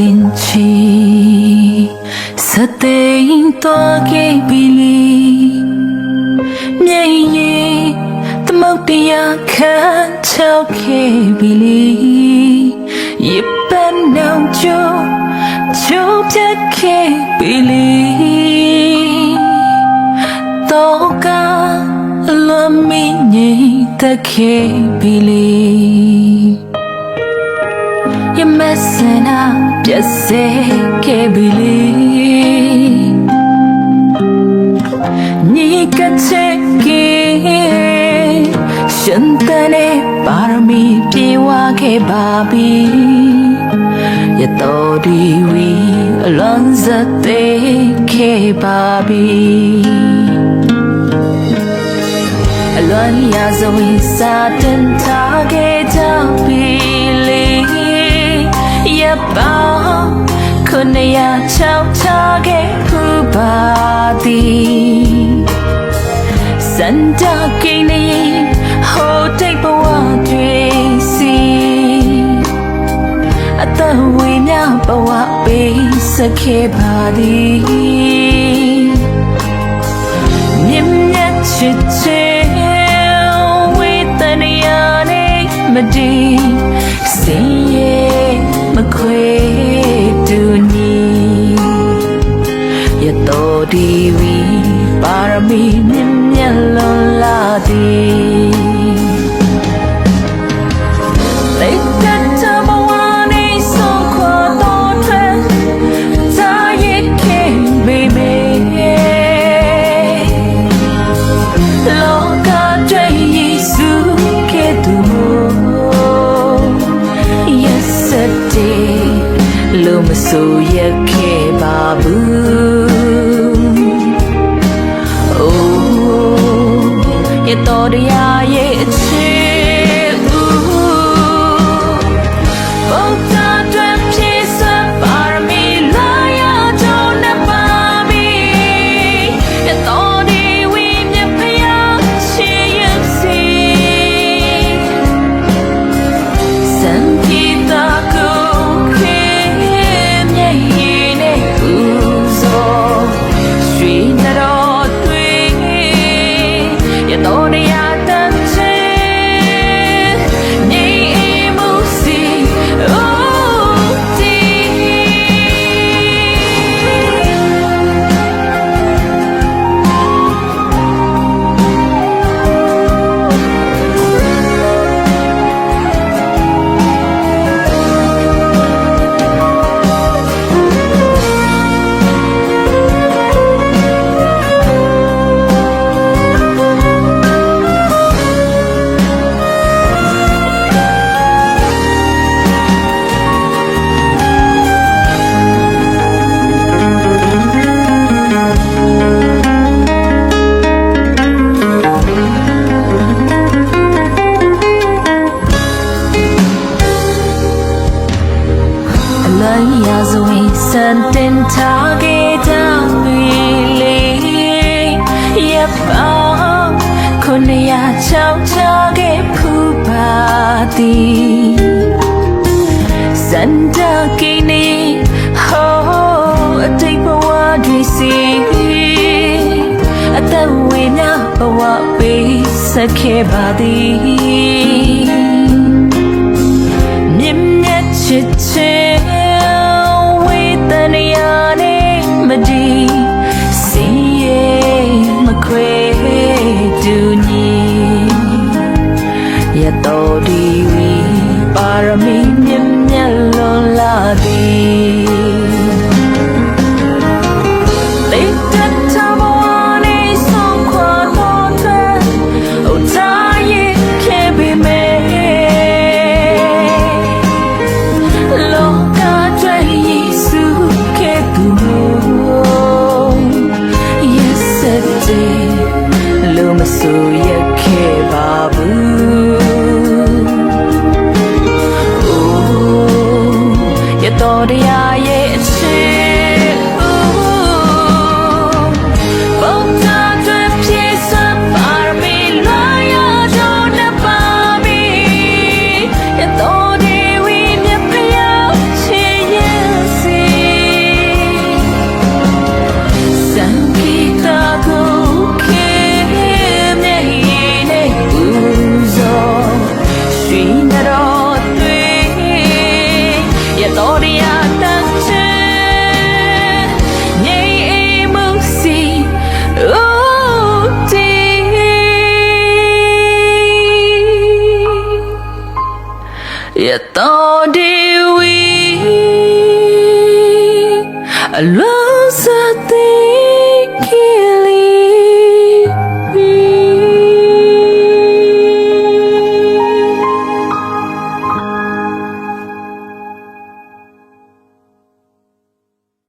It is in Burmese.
တင်ချီစတဲ့ရင်တော့ခဲ့ပြီလေမြေရင်သမုတ်တရားခံချောက်ခဲ့ပြီလေရပန်းနောင် ချိုးချိုးပြတ်ခဲ့ပြီလေတော့ကအလွန်မင်းငိမ့်သက်ခဲ့ပြီလေ Your messing up just say kebili Ni kacheki Shantane parami piwa ke babi Ya todi wi alonza te ke babi ရပ်ပါခုနရချောက်ချခဲ့ဖူပါသည်စန္ဒကိနေဟိုတိတ်ဘဝတွေစီအသက်ဝေမြဘဝပေးစခဲ့ပါသည်မြင့်မြတ်ချစ်ချင်ဝေတနိယာနေမဒီစင် တော်ဒီဝီပါရမီမြင့်မြတ်လွန်လာသည် They got to be one so cold Tired king baby လောကတွေယေစုကဲ့သို့ Yesterday လို့မဆိုရခဲ့ပါ ရတော်တရားရဲ့ စန္ဒကိနေဟောအတိတ်ဘဝတွေစီအသက်ဝေမြဘဝပေးစခဲ့ပါသည် authority historia ရတော်ဒီဝီအလွန်